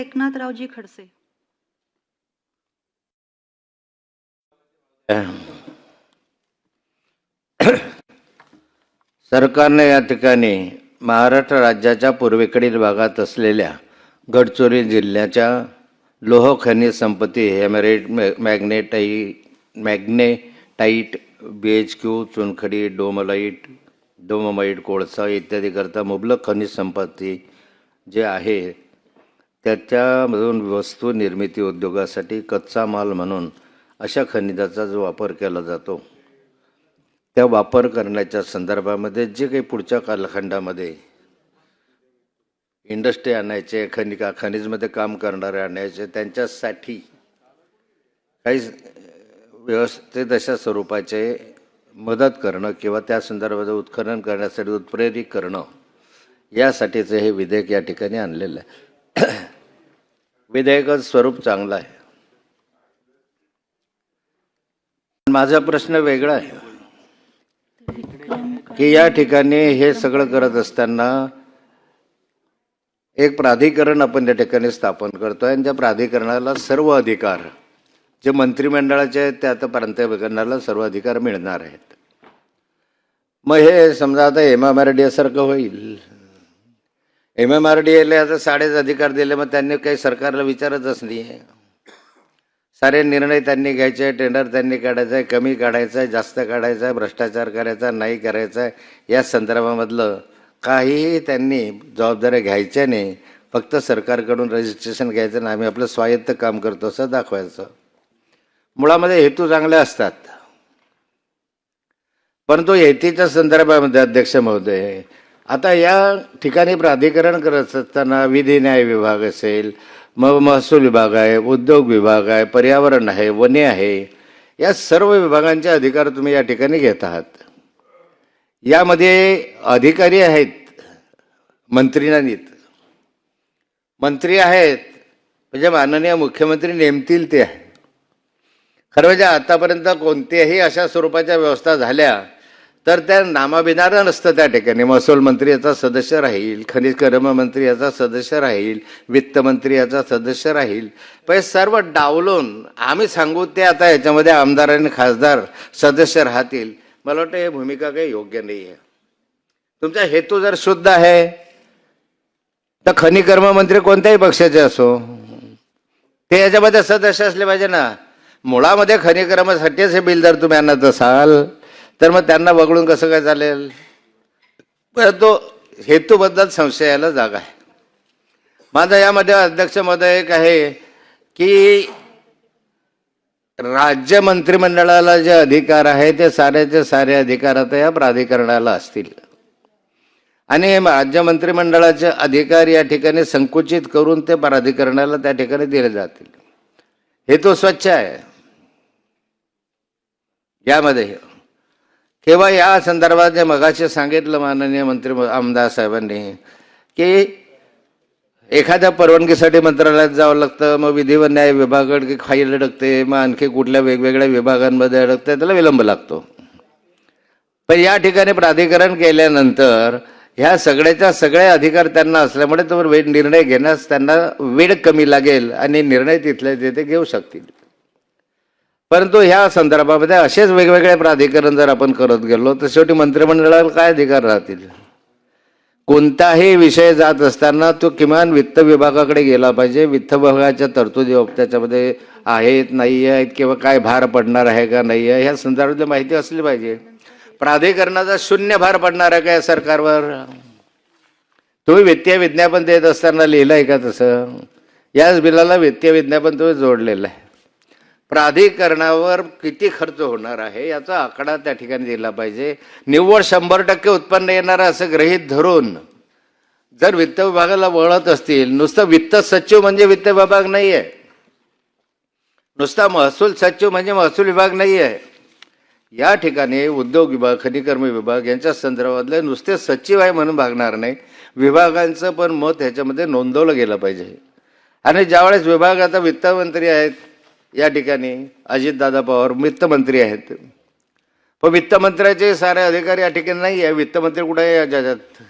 एकनाथरावजी खडसे. सरकारने या ठिकाणी महाराष्ट्र राज्याच्या पूर्वेकडील भागात असलेल्या गडचिरोली जिल्ह्याच्या लोह खनिज संपत्ती haematite magnetite magnetite B H Q चुनखडी डोमलाईट डोममाईट कोळसा इत्यादीकरता मुबलक खनिज संपत्ती जे आहे त्याच्यामधून वस्तू निर्मिती उद्योगासाठी कच्चा माल म्हणून अशा खनिजाचा जो वापर केला जातो त्या वापर करण्याच्या संदर्भामध्ये जे काही पुढच्या कालखंडामध्ये इंडस्ट्री आणायचे खनिका खनिजमध्ये काम करणारे आणायचे त्यांच्यासाठी काही व्यवस्थित अशा स्वरूपाचे मदत करणं किंवा त्या संदर्भात उत्खनन करण्यासाठी उत्प्रेरित करणं यासाठीचं हे विधेयक या ठिकाणी आणलेलं आहे. विधेयकाचं स्वरूप चांगलं आहे. माझा प्रश्न वेगळा आहे. की या ठिकाणी हे सगळं करत असताना एक प्राधिकरण आपण त्या ठिकाणी स्थापन करतोय आणि त्या प्राधिकरणाला सर्व अधिकार जे मंत्रिमंडळाचे आहेत ते आता प्रांतिकरणाला सर्व अधिकार मिळणार आहेत. मग हे समजा आता एम एम आर डी सारखं होईल. एम एम आर डी एला आता साडेच अधिकार दिले मग त्यांनी काही सरकारला विचारतच नाही आहे सारे निर्णय त्यांनी घ्यायचे टेंडर त्यांनी काढायचं आहे कमी काढायचं आहे जास्त काढायचं आहे भ्रष्टाचार करायचा नाही करायचा आहे या संदर्भामधलं काहीही त्यांनी जबाबदाऱ्या घ्यायच्या नाही. फक्त सरकारकडून रजिस्ट्रेशन घ्यायचं आणि आम्ही आपलं स्वायत्त काम करतो असं दाखवायचं. मुळामध्ये हेतू चांगले असतात. परंतु हेतीच्या संदर्भामध्ये अध्यक्ष महोदय आता या ठिकाणी प्राधिकरण करत असताना विधी न्याय विभाग असेल मग महसूल विभाग आहे उद्योग विभाग आहे पर्यावरण आहे वने आहे या सर्व विभागांचे अधिकार तुम्ही या ठिकाणी घेत आहात. यामध्ये अधिकारी आहेत मंत्री नाहीत. मंत्री आहेत म्हणजे माननीय मुख्यमंत्री नेमतील ते आहे. खरं म्हणजे आतापर्यंत कोणत्याही अशा स्वरूपाच्या व्यवस्था झाल्या तर त्या नामाभिधान नसतं त्या ठिकाणी. महसूल मंत्री याचा सदस्य राहील खनिज कर्म मंत्री याचा सदस्य राहील वित्तमंत्री याचा सदस्य राहील. पण सर्व डावलून आम्ही सांगू ते आता याच्यामध्ये आमदार आणि खासदार सदस्य राहतील. मला वाटतं हे भूमिका काही योग्य नाही आहे. तुमचा हेतू जर शुद्ध आहे तर खनिकर्म मंत्री कोणत्याही पक्षाचे असो ते याच्यामध्ये सदस्य असले पाहिजे ना. मुळामध्ये खनिकर्मासाठीच हे बिल जर तुम्ही आणत असाल तर मग त्यांना वगळून कसं काय चालेल? तो हेतूबद्दल संशयाला जागा आहे. माझा यामध्ये अध्यक्ष एक आहे की राज्य मंत्रिमंडळाला जे अधिकार आहे ते साऱ्याचे सारे अधिकार आता या प्राधिकरणाला असतील. आणि राज्य मंत्रिमंडळाचे अधिकार या ठिकाणी संकुचित करून ते प्राधिकरणाला त्या ठिकाणी दिले जातील. हे तो स्वच्छ आहे. यामध्ये तेव्हा या संदर्भात जे मगाशी सांगितलं माननीय मंत्री आमदार साहेबांनी की एखाद्या परवानगीसाठी मंत्रालयात जावं लागतं मग विधी व न्याय विभागाकडे खाईल अडकते मग आणखी कुठल्या वेगवेगळ्या विभागांमध्ये अडकते त्याला विलंब लागतो. पण या ठिकाणी प्राधिकरण केल्यानंतर ह्या सगळ्याच्या सगळे अधिकार त्यांना असल्यामुळे तो वेळ निर्णय घेण्यास त्यांना वेळ कमी लागेल आणि निर्णय तिथल्या तिथे घेऊ शकतील. परंतु ह्या संदर्भामध्ये असेच वेगवेगळे प्राधिकरण जर आपण करत गेलो तर शेवटी मंत्रिमंडळाला काय अधिकार राहतील? कोणताही विषय जात असताना तो किमान वित्त विभागाकडे गेला पाहिजे. वित्त विभागाच्या तरतुदी त्याच्यामध्ये आहेत नाही आहेत किंवा काय भार पडणार आहे का नाही आहे ह्या संदर्भातली माहिती असली पाहिजे. प्राधिकरणाचा शून्य भार पडणार आहे का या सरकारवर? तुम्ही वित्तीय विज्ञापन देत असताना लिहिलं आहे का तसं? याच बिलाला वित्तीय विज्ञापन तुम्ही जोडलेलं आहे. प्राधिकरणावर किती खर्च होणार आहे याचा आकडा त्या ठिकाणी दिला पाहिजे. निव्वळ शंभर टक्के उत्पन्न येणार असं गृहीत धरून जर वित्त विभागाला वळत असतील नुसतं वित्त सचिव म्हणजे वित्त विभाग नाही आहे नुसता महसूल सचिव म्हणजे महसूल विभाग नाही आहे या ठिकाणी उद्योग विभाग खनिकर्म विभाग यांच्या संदर्भातले नुसते सचिव आहे म्हणून भागणार नाही. विभागांचं पण मत ह्याच्यामध्ये नोंदवलं गेलं पाहिजे. आणि ज्यावेळेस विभाग आता वित्तमंत्री आहेत या ठिकाणी अजितदादा पवार वित्तमंत्री आहेत. पण वित्तमंत्र्याचे सारे अधिकारी या ठिकाणी नाही आहे. वित्तमंत्री कुठे आहे या जगात?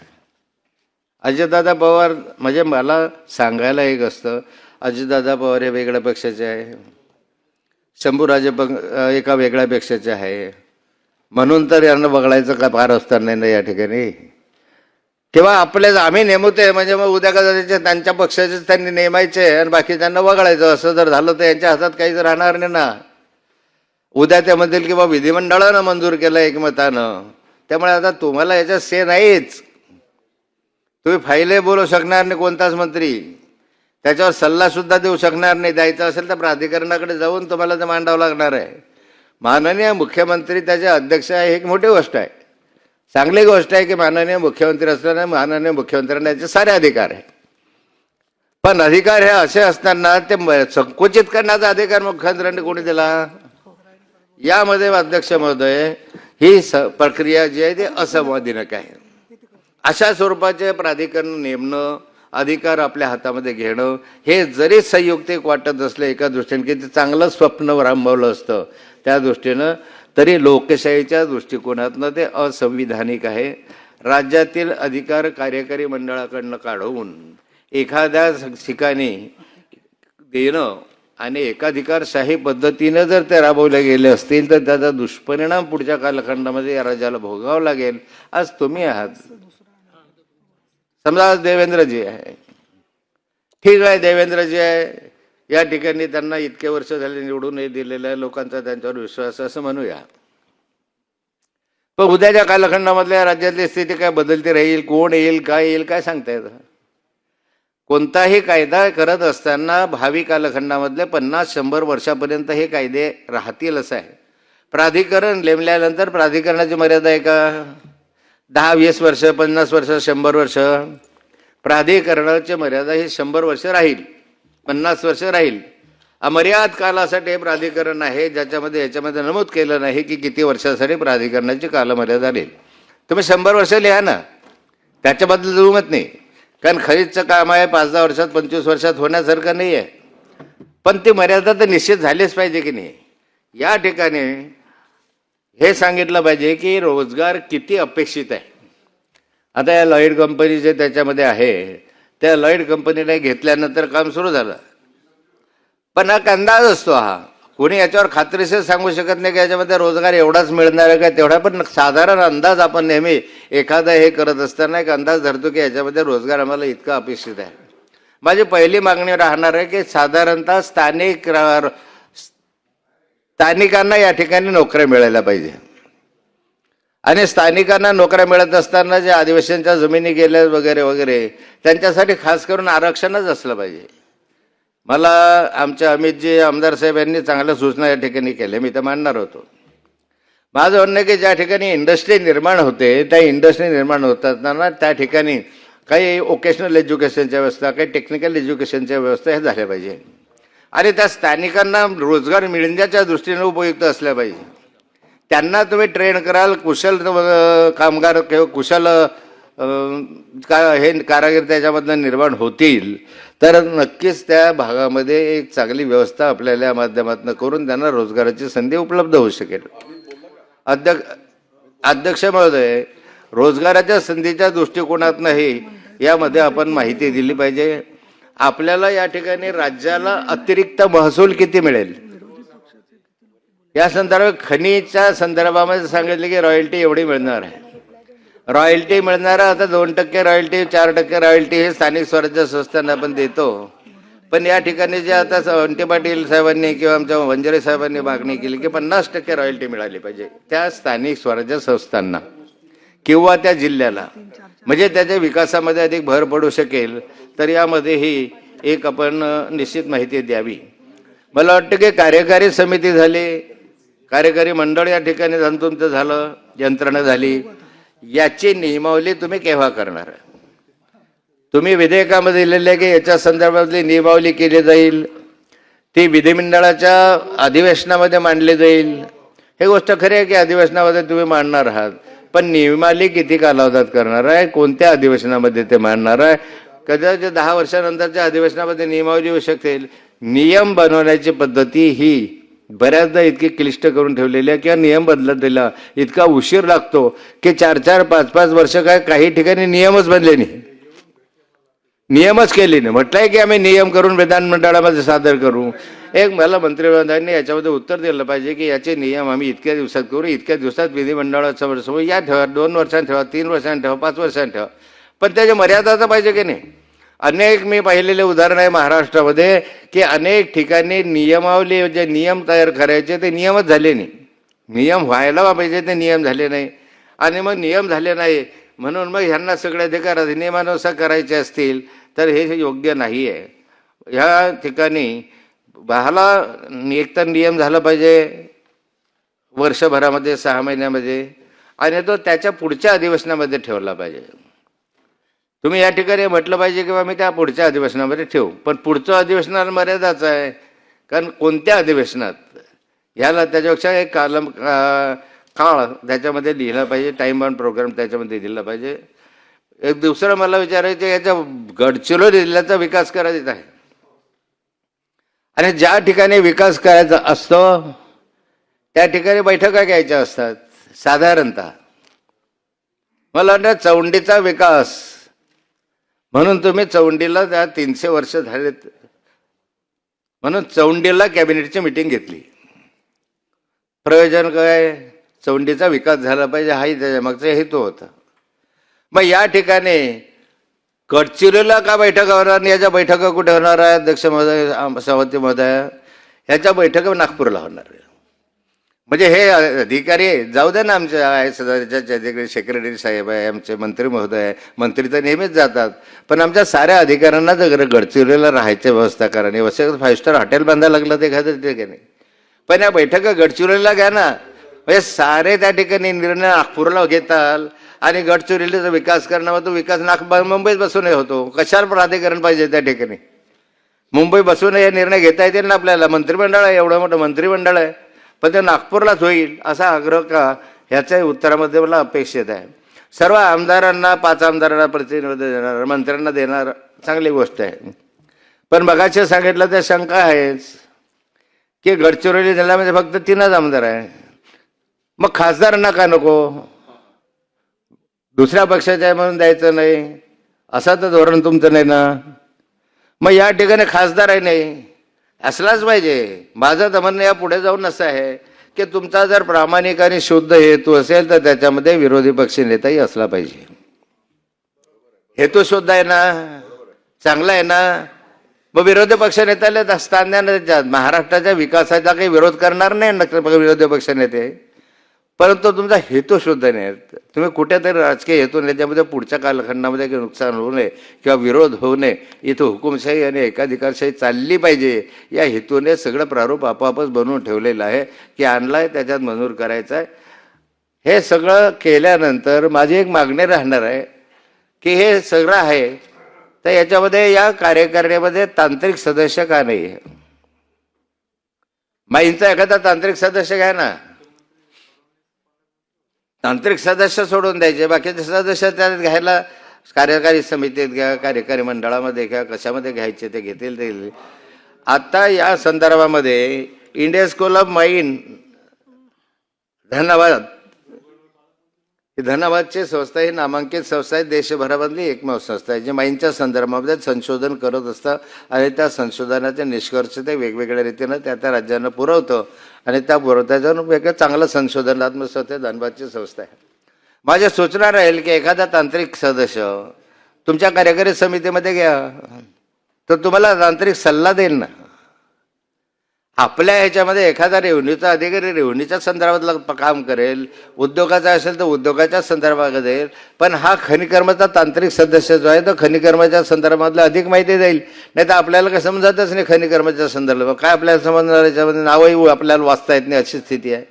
अजितदादा पवार म्हणजे मला सांगायला एक असतं अजितदादा पवार हे वेगळ्या पक्षाचे आहे. शंभूराजे पग एका वेगळ्या पक्षाचे आहे. म्हणून तर यांना वगळायचं का फार असतं नाही ना या ठिकाणी? किंवा आपल्याच आम्ही नेमवते म्हणजे मग उद्या का त्याचे त्यांच्या पक्षाचेच त्यांनी नेमायचे आणि बाकी त्यांना वगळायचं. असं जर झालं तर यांच्या हातात काहीच राहणार नाही ना. उद्या ते म्हणतील की बा विधिमंडळानं मंजूर केलं एकमतानं. त्यामुळे आता तुम्हाला याच्यात से नाहीच. तुम्ही फाईले बोलू शकणार नाही कोणताच मंत्री. त्याच्यावर सल्लासुद्धा देऊ शकणार नाही. द्यायचा असेल तर प्राधिकरणाकडे जाऊन तुम्हाला ते मांडावं लागणार आहे. माननीय मुख्यमंत्री त्याचे अध्यक्ष आहे ही एक मोठी गोष्ट आहे. चांगली गोष्ट आहे की माननीय मुख्यमंत्री असल्याने माननीय मुख्यमंत्र्यांना याचे सारे अधिकार आहे पण अधिकार हे असे असताना ते संकुचित करण्याचा अधिकार मुख्यमंत्र्यांनी कोणी दिला? यामध्ये अध्यक्ष महोदय ही स प्रक्रिया जी आहे ती असंवादिनक आहे. अशा स्वरूपाचे प्राधिकरण नेमणं अधिकार आपल्या हातामध्ये घेणं हे जरी संयुक्तिक वाटत असलं एका दृष्टीने की ते चांगलं स्वप्न राबवलं असतं त्या दृष्टीनं तरी लोकशाहीच्या दृष्टिकोनातनं ते असंविधानिक आहे. राज्यातील अधिकार कार्यकारी मंडळाकडनं काढवून एखाद्या ठिकाणी देणं आणि एकाधिकारशाही पद्धतीनं जर ते राबवले गेले असतील तर त्याचा दुष्परिणाम पुढच्या कालखंडामध्ये या राज्याला भोगावं लागेल. आज तुम्ही आहात. समजा आज देवेंद्रजी आहे. ठीक आहे देवेंद्रजी आहे. या ठिकाणी त्यांना इतके वर्ष झाले निवडून दिलेल्या लोकांचा त्यांच्यावर विश्वास असं म्हणूया. पण उद्याच्या कालखंडामधल्या राज्यातली स्थिती काय बदलती राहील? कोण येईल काय येईल काय सांगता येतं? कोणताही कायदा करत असताना भावी कालखंडामधले पन्नास शंभर वर्षापर्यंत हे कायदे राहतील असं आहे. प्राधिकरण नेमल्यानंतर प्राधिकरणाची मर्यादा आहे का? दहा वीस वर्ष पन्नास वर्ष शंभर वर्ष. प्राधिकरणाची मर्यादा ही शंभर वर्ष राहील. पन्नास वर्ष राहील. अमर्याद कालासाठी हे प्राधिकरण आहे ज्याच्यामध्ये याच्यामध्ये नमूद केलं नाही की किती वर्षासाठी प्राधिकरणाची कालमर्यादा राहील. तुम्ही शंभर वर्ष लिहा ना. त्याच्याबद्दल जुमत नाही. कारण खरीदचं काम आहे पाच दहा वर्षात पंचवीस वर्षात होण्यासारखं नाही आहे पण ती मर्यादा तर निश्चित झालीच पाहिजे की नाही. या ठिकाणी हे सांगितलं पाहिजे की रोजगार किती अपेक्षित आहे. आता या लॉईड कंपनी जे त्याच्यामध्ये आहे त्या लॉईड कंपनीने घेतल्यानंतर काम सुरू झालं. पण हा एक अंदाज असतो हा. कोणी याच्यावर खात्रीशीर सांगू शकत नाही की याच्यामध्ये रोजगार एवढाच मिळणार आहे का तेवढा पण साधारण अंदाज आपण नेहमी एखादा हे करत असताना एक अंदाज धरतो की याच्यामध्ये रोजगार आम्हाला इतका अपेक्षित आहे. माझी पहिली मागणी राहणार आहे की साधारणतः स्थानिक स्थानिकांना या ठिकाणी नोकऱ्या मिळायला पाहिजे. आणि स्थानिकांना नोकऱ्या मिळत असताना जे आदिवासींच्या जमिनी गेल्या वगैरे वगैरे त्यांच्यासाठी खास करून आरक्षणच असलं पाहिजे. मला आमच्या अमितजी आमदार साहेब यांनी चांगल्या सूचना या ठिकाणी केल्या मी तर मांडणार होतो. माझं म्हणणं की ज्या ठिकाणी इंडस्ट्री निर्माण होते त्या इंडस्ट्री निर्माण होत असताना त्या ठिकाणी काही ओकेशनल एज्युकेशनच्या व्यवस्था काही टेक्निकल एज्युकेशनच्या व्यवस्था हे झाल्या पाहिजे. आणि त्या स्थानिकांना रोजगार मिळण्याच्या दृष्टीने उपयुक्त असल्या पाहिजे. त्यांना तुम्ही ट्रेन कराल कुशल कामगार किंवा कुशल का हे कारागीर त्याच्यामधनं निर्माण होतील. तर नक्कीच त्या भागामध्ये एक चांगली व्यवस्था आपल्याला या माध्यमातून करून त्यांना रोजगाराची संधी उपलब्ध होऊ शकेल. अध्यक्ष अध्यक्ष महोदय रोजगाराच्या संधीच्या दृष्टिकोनातनंही यामध्ये आपण माहिती दिली पाहिजे. आपल्याला या ठिकाणी राज्याला अतिरिक्त महसूल किती मिळेल? या संदर्भात खनीच्या संदर्भामध्ये सांगितले की रॉयल्टी एवढी मिळणार आहे. रॉयल्टी मिळणार आता दोन टक्के रॉयल्टी चार टक्के रॉयल्टी हे स्थानिक स्वराज्य संस्थांना आपण देतो. पण या ठिकाणी जे आता वंटे पाटील साहेबांनी किंवा आमच्या वंजारे साहेबांनी मागणी केली की पन्नास टक्के रॉयल्टी मिळाली पाहिजे. त्या स्थानिक स्वराज्य संस्थांना किंवा त्या जिल्ह्याला. म्हणजे त्याच्या विकासामध्ये अधिक भर पडू शकेल तर यामध्येही एक आपण निश्चित माहिती द्यावी. मला वाटतं की कार्यकारी समिती झाली कार्यकारी मंडळ या ठिकाणी जाऊन तुमचं झालं यंत्रणा झाली. याची नियमावली तुम्ही केव्हा करणार? तुम्ही विधेयकामध्ये दिलेले आहे की याच्या संदर्भातली नियमावली केली जाईल. ती विधिमंडळाच्या अधिवेशनामध्ये मांडली जाईल. हे गोष्ट खरी आहे की अधिवेशनामध्ये तुम्ही मांडणार आहात. पण नियमावली किती कालावधात करणार आहे? कोणत्या अधिवेशनामध्ये ते मांडणार आहे? कदाचित दहा वर्षानंतरच्या अधिवेशनामध्ये नियमावली येऊ शकेल. नियम बनवण्याची पद्धती ही बऱ्याचदा इतकी क्लिष्ट करून ठेवलेली किंवा नियम बदलत दिला इतका उशीर लागतो की चार चार पाच पाच वर्ष काय काही ठिकाणी नियमच बनले नाही. नियमच केले नाही. म्हटलंय की आम्ही नियम करून विधानमंडळामध्ये सादर करू. एक मला मंत्रिमंडळांनी याच्यामध्ये उत्तर दिलं पाहिजे की याचे नियम आम्ही इतक्या दिवसात करू इतक्या दिवसात विधिमंडळासमोर समोर या ठेवा दोन वर्षांनी ठेवा तीन वर्षांनी ठेवा पाच वर्षांनी ठेवा. पण त्याच्या मर्यादाचा पाहिजे की नाही? अनेक मी पाहिलेले उदाहरण आहे महाराष्ट्रामध्ये की अनेक ठिकाणी नियमावली जे नियम तयार करायचे ते नियमच झाले नाही. नियम व्हायला पाहिजे ते नियम झाले नाही. आणि मग नियम झाले नाही म्हणून मग ह्यांना सगळे अधिकार अधिनियमानुसार करायचे असतील तर हे योग्य नाही आहे ह्या ठिकाणी बाहाला एक तर नियम झाला पाहिजे वर्षभरामध्ये सहा महिन्यामध्ये आणि तो त्याच्या पुढच्या अधिवेशनामध्ये ठेवला पाहिजे. तुम्ही या ठिकाणी म्हटलं पाहिजे किंवा मी त्या पुढच्या अधिवेशनामध्ये ठेवू. पण पुढचं अधिवेशनाला मर्यादाच आहे. कारण कोणत्या अधिवेशनात? ह्याला त्याच्यापेक्षा एक कालम काळ त्याच्यामध्ये लिहिला पाहिजे टाईम ऑन प्रोग्राम त्याच्यामध्ये दिला पाहिजे. एक दुसरं मला विचारायचं याचा याच्या गडचिरोली जिल्ह्याचा विकास करायचा आहे. आणि ज्या ठिकाणी विकास करायचा असतो त्या ठिकाणी बैठका घ्यायच्या असतात साधारणतः. मला वाटतं चौंडीचा विकास म्हणून तुम्ही चौंडीला त्या तीनशे वर्ष झालेत. म्हणून चौंडीला कॅबिनेटची मिटिंग घेतली. प्रयोजन काय? चौंडीचा विकास झाला पाहिजे हाही त्याच्या मागचा हेतू होता. मग या ठिकाणी गडचिरोलीला का बैठका होणार आणि याच्या बैठका कुठे होणार आहे? अध्यक्ष महोदय सभापती महोदय ह्याच्या बैठका नागपूरला होणार आहे. म्हणजे हे अधिकारी जाऊ दे ना आमच्या आय एस अधिकारी सेक्रेटरी साहेब आहे आमचे मंत्री महोदय आहे. मंत्री तर नेहमीच जातात. पण आमच्या साऱ्या अधिकाऱ्यांना जर गडचिरोलीला राहायची व्यवस्था करा आणि वसई फाईव्ह स्टार हॉटेल बांधायला लागलं ते एखादं ठिकाणी. पण या बैठका गडचिरोलीला घ्या ना. म्हणजे सारे त्या ठिकाणी निर्णय नागपूरला घेताल आणि गडचिरोलीचा विकास करणं तो विकास नाग मुंबईत बसूनही होतो. कशाला प्राधिकरण पाहिजे त्या ठिकाणी? मुंबई बसून हे निर्णय घेता येतील ना आपल्याला? मंत्रिमंडळ आहे एवढं मोठं मंत्रिमंडळ आहे. पण ते नागपूरलाच होईल असा आग्रह का? ह्याच्याही उत्तरामध्ये मला अपेक्षित आहे. सर्व आमदारांना पाच आमदारांना प्रतिनिधी देणार मंत्र्यांना देणार चांगली गोष्ट आहे. पण मगाशी सांगितलं तर शंका आहेच की गडचिरोली जिल्ह्यामध्ये फक्त तीनच आमदार आहे. मग खासदारांना का नको? दुसऱ्या पक्षाच्या आहे म्हणून द्यायचं नाही. असं तर धोरण तुमचं नाही ना? मग या ठिकाणी खासदार आहे नाही. असलाच पाहिजे. माझं तर म्हणणं या पुढे जाऊन असं आहे की तुमचा जर प्रामाणिक आणि शुद्ध हेतू असेल तर त्याच्यामध्ये विरोधी पक्ष नेताही असला पाहिजे. हेतू शुद्ध आहे ना? चांगला आहे ना? मग विरोधी पक्ष नेत्याला स्थान द्या महाराष्ट्राच्या विकासाचा काही विरोध करणार नाही नक्की विरोधी पक्ष नेते. परंतु तुमचा हेतू शुद्ध नाही. तुम्ही कुठेतरी राजकीय हेतू त्याच्यामध्ये पुढच्या कालखंडामध्ये काही नुकसान होऊ नये किंवा विरोध होऊ नये इथं हुकुमशाही आणि एकाधिकारशाही चालली पाहिजे या हेतूने सगळं प्रारूप आपोआपच बनवून ठेवलेलं आहे की आणला आहे त्याच्यात मंजूर करायचं आहे हे सगळं केल्यानंतर माझी एक मागणी राहणार आहे की हे सगळं आहे तर याच्यामध्ये या कार्यकारिणीमध्ये तांत्रिक सदस्य का नाही आहे माईंचा एखादा तांत्रिक सदस्य घ्या ना. तांत्रिक सदस्य सोडून द्यायचे बाकीचे सदस्य त्यात घ्यायला कार्यकारी समितीत घ्या कार्यकारी मंडळामध्ये घ्या कशामध्ये घ्यायचे ते घेतील ते आता या संदर्भामध्ये इंडिया स्कूल ऑफ माईन धन्यवाद. धनाबादची संस्था ही नामांकित संस्था आहे. देशभरामधली एकमेव संस्था आहे जी माईंच्या संदर्भामध्ये संशोधन करत असतं आणि त्या संशोधनाचे निष्कर्ष ते वेगवेगळ्या रीतीनं त्या त्या राज्यांना पुरवतं आणि त्या पुरवत्याचं वेगळं चांगलं संशोधनात्मक संस्था धनबादची संस्था आहे. माझ्या सूचना राहील की एखादा तांत्रिक सदस्य तुमच्या कार्यकारी समितीमध्ये घ्या. तर तुम्हाला तांत्रिक सल्ला देईल ना. आपल्या ह्याच्यामध्ये एखादा रेव्हन्यूचा अधिकारी रेव्हन्यूच्या संदर्भातलं काम करेल उद्योगाचा असेल तर उद्योगाच्या संदर्भात देईल पण हा खनिकर्माचा तांत्रिक सदस्य जो आहे तो खनिकर्माच्या संदर्भातलं अधिक माहिती देईल. नाही तर आपल्याला काय समजतच नाही खनिकर्माच्या संदर्भात. काय आपल्याला समजणार याच्यामध्ये? नावही आपल्याला वाचता येत नाही अशी स्थिती आहे.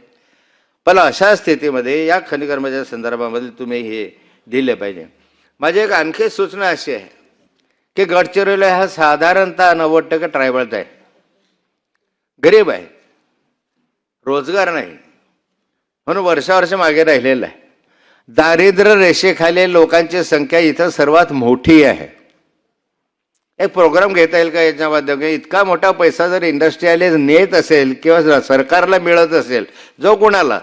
पण अशा स्थितीमध्ये या खनिकर्माच्या संदर्भामध्ये तुम्ही हे दिले पाहिजे. माझी एक आणखी सूचना अशी आहे की गडचिरोली हा साधारणतः नव्वद टक्के ट्रायबलचा आहे. गरीब आहे. रोजगार नाही. म्हणून वर्षावर्ष मागे राहिलेला आहे. दारिद्र्य रेषेखाली लोकांची संख्या इथं सर्वात मोठी आहे. एक प्रोग्राम घेता येईल का याच्या माध्यमातून? इतका मोठा पैसा जर इंडस्ट्रियलिस्ट नेत असेल किंवा सरकारला मिळत असेल जो कोणाला?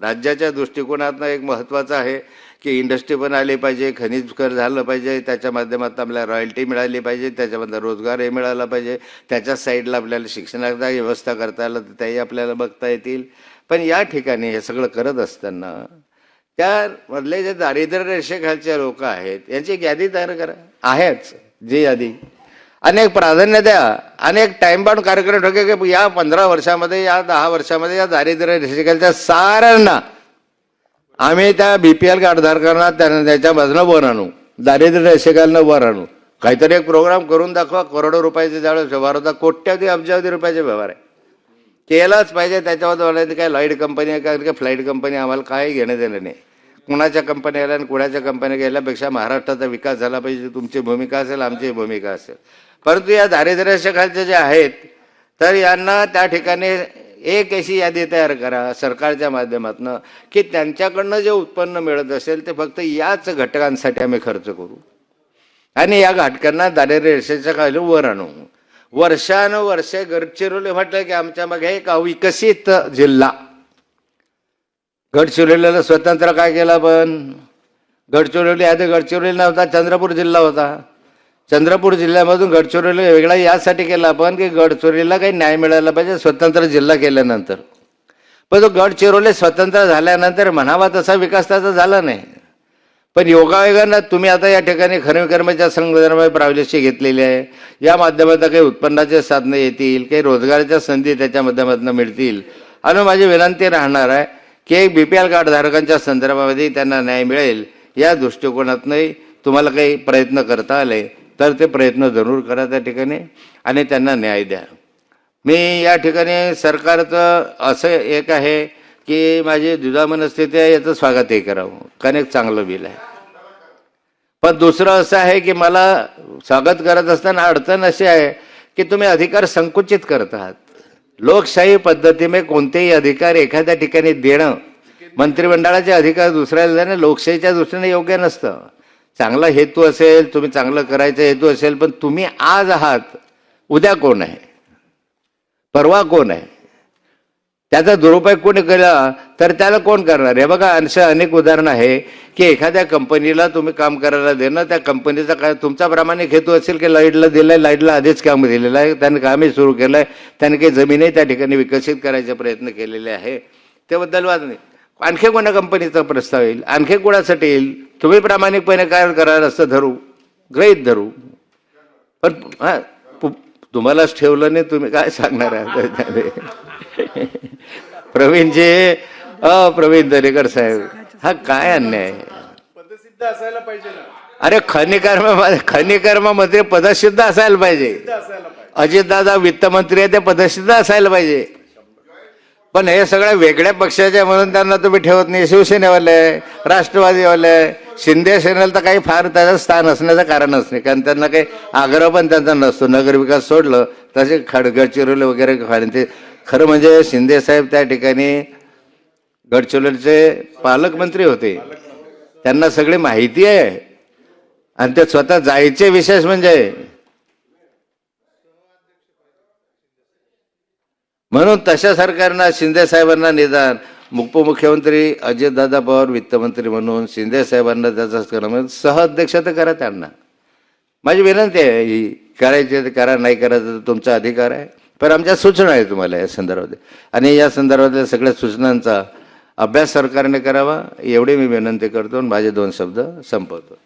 राज्याच्या दृष्टिकोनातनं एक महत्त्वाचा आहे. की इंडस्ट्री पण आली पाहिजे खनिज कर झालं पाहिजे त्याच्या माध्यमातून आपल्याला रॉयल्टी मिळाली पाहिजे त्याच्यामधला रोजगारही मिळाला पाहिजे. त्याच्या साईडला आपल्याला शिक्षणाचा व्यवस्था करता आलं तर त्याही आपल्याला बघता येतील. पण या ठिकाणी हे सगळं करत असताना त्यामधले जे दारिद्र्य रेषेखालचे लोक आहेत यांची एक यादी तयार करा. आहेच जी यादी. अनेक प्राधान्य द्या अनेक टाइम बाउंड कार्यक्रम ठेवा की या पंधरा वर्षामध्ये या दहा वर्षामध्ये या दारिद्र्य रेषेखालच्या साऱ्यांना आम्ही त्या बी पी एल कार्डधारकांना त्यांना त्याच्यामधनं वर आणू. दारिद्र्य रेषेखालनं वर आणू. काहीतरी एक प्रोग्राम करून दाखवा करोडो रुपयाचे ज्यावेळेस व्यवहार होता कोट्यावधी अब्जावधी रुपयाचे व्यवहार आहे. केलाच पाहिजे त्याच्यावर काय लाइट कंपनी आहे का काय फ्लाईट कंपनी आम्हाला काही घेणं देणं नाही. कुणाच्या कंपनी आल्या आणि कुणाच्या कंपन्या गेल्यापेक्षा महाराष्ट्राचा विकास झाला पाहिजे तुमची भूमिका असेल आमची भूमिका असेल. परंतु या दारिद्र्याच्या खालचे जे आहेत तर यांना त्या ठिकाणी एक अशी यादी तयार करा? सरकारच्या माध्यमातून की त्यांच्याकडनं जे उत्पन्न मिळत असेल ते फक्त याच घटकांसाठी आम्ही खर्च करू. आणि या घटकांना दारिद्र्य रेषेच्या खाली वर आणू. वर्षानुवर्षे गडचिरोली म्हटलं की आमच्या मागे एक अविकसित जिल्हा. गडचिरोलीला स्वतंत्र काय केलं पण गडचिरोली आधी गडचिरोली नव्हता चंद्रपूर जिल्हा होता. चंद्रपूर जिल्ह्यामधून गडचिरोली वेगळा यासाठी केला आपण की गडचिरोलीला काही न्याय मिळाला पाहिजे स्वतंत्र जिल्हा केल्यानंतर. पण तो गडचिरोली स्वतंत्र झाल्यानंतर म्हणावा तसा विकास त्याचा झाला नाही. पण योगायोगानं तुम्ही आता या ठिकाणी खरे कर्माच्या संदर्भात प्रावलशी घेतलेली आहे. या माध्यमातून काही उत्पन्नाचे साधनं येतील काही रोजगाराच्या संधी त्याच्या माध्यमातून मिळतील. आणि माझी विनंती राहणार आहे की एक बी पी एल कार्डधारकांच्या संदर्भामध्ये त्यांना न्याय मिळेल या दृष्टिकोनातनंही तुम्हाला काही प्रयत्न करता आले. तर ते प्रयत्न जरूर करा त्या ठिकाणी आणि त्यांना न्याय द्या. मी या ठिकाणी सरकारचं असं एक आहे की माझी दुधामन असते ते याचं स्वागतही करावं. कारण एक चांगलं बिल आहे. पण दुसरं असं आहे की मला स्वागत करत असताना अडचण अशी आहे की तुम्ही अधिकार संकुचित करत आहात. लोकशाही पद्धतीने कोणतेही अधिकार एखाद्या ठिकाणी देणं मंत्रिमंडळाचे अधिकार दुसऱ्याला देणं लोकशाहीच्या दृष्टीने योग्य नसतं. चांगला हेतू असेल तुम्ही चांगलं करायचा हेतू असेल पण तुम्ही आज आहात उद्या कोण आहे? परवा कोण आहे? त्याचा दुरुपयोग कोणी केला तर त्याला कोण करणार? हे बघा असे अनेक उदाहरणं आहे की एखाद्या कंपनीला तुम्ही काम करायला देणं त्या कंपनीचा काय तुमचा प्रामाणिक हेतू असेल की लाईटला दिलंय लाईटला आधीच काम दिलेलं आहे त्याने कामही सुरू केलं आहे त्याने काही जमीनही त्या ठिकाणी विकसित करायचे प्रयत्न केलेले आहे. त्याबद्दल वाद नाही. आणखी कोणा कंपनीचा प्रस्ताव येईल? आणखी कोणासाठी येईल? तुम्ही प्रामाणिकपणे काय कराल असं धरू? ग्रहित धरू. पण हा तुम्हालाच ठेवलं नाही तुम्ही काय सांगणार आहे प्रवीणजी अ प्रवीण दरेकर साहेब हा काय अन्याय? पदसिद्ध असायला पाहिजे अरे खनिकर्म खनिकर्ममध्ये पदसिद्ध असायला पाहिजे. असायला पाहिजे. अजितदादा वित्तमंत्री आहे ते पदसिद्ध असायला पाहिजे. पण हे सगळ्या वेगळ्या पक्षाचे म्हणून त्यांना तुम्ही ठेवत नाही. शिवसेनेवाले राष्ट्रवादीवाले शिंदे सेनेला तर काही फार त्याचं स्थान असण्याचं कारणच नाही. कारण त्यांना काही आग्रह पण त्यांचा नसतो. नगरविकास सोडलं तसे खड गडचिरोली वगैरे खाणे ते खरं म्हणजे शिंदे साहेब त्या ठिकाणी गडचिरोलीचे पालकमंत्री होते. त्यांना सगळी माहिती आहे. आणि ते स्वतः जायचे विशेष म्हणजे म्हणून तशा सरकारना शिंदे साहेबांना निदान उपमुख्यमंत्री अजितदादा पवार वित्तमंत्री म्हणून शिंदे साहेबांना त्याचा करणं म्हणजे सहअध्यक्ष तर करा त्यांना. माझी विनंती आहे ही करायची तर करा नाही करायचं तर तुमचा अधिकार आहे. पण आमच्या सूचना आहे तुम्हाला या संदर्भात आणि या संदर्भातल्या सगळ्या सूचनांचा अभ्यास सरकारने करावा एवढी मी विनंती करतो आणि माझे दोन शब्द संपवतो.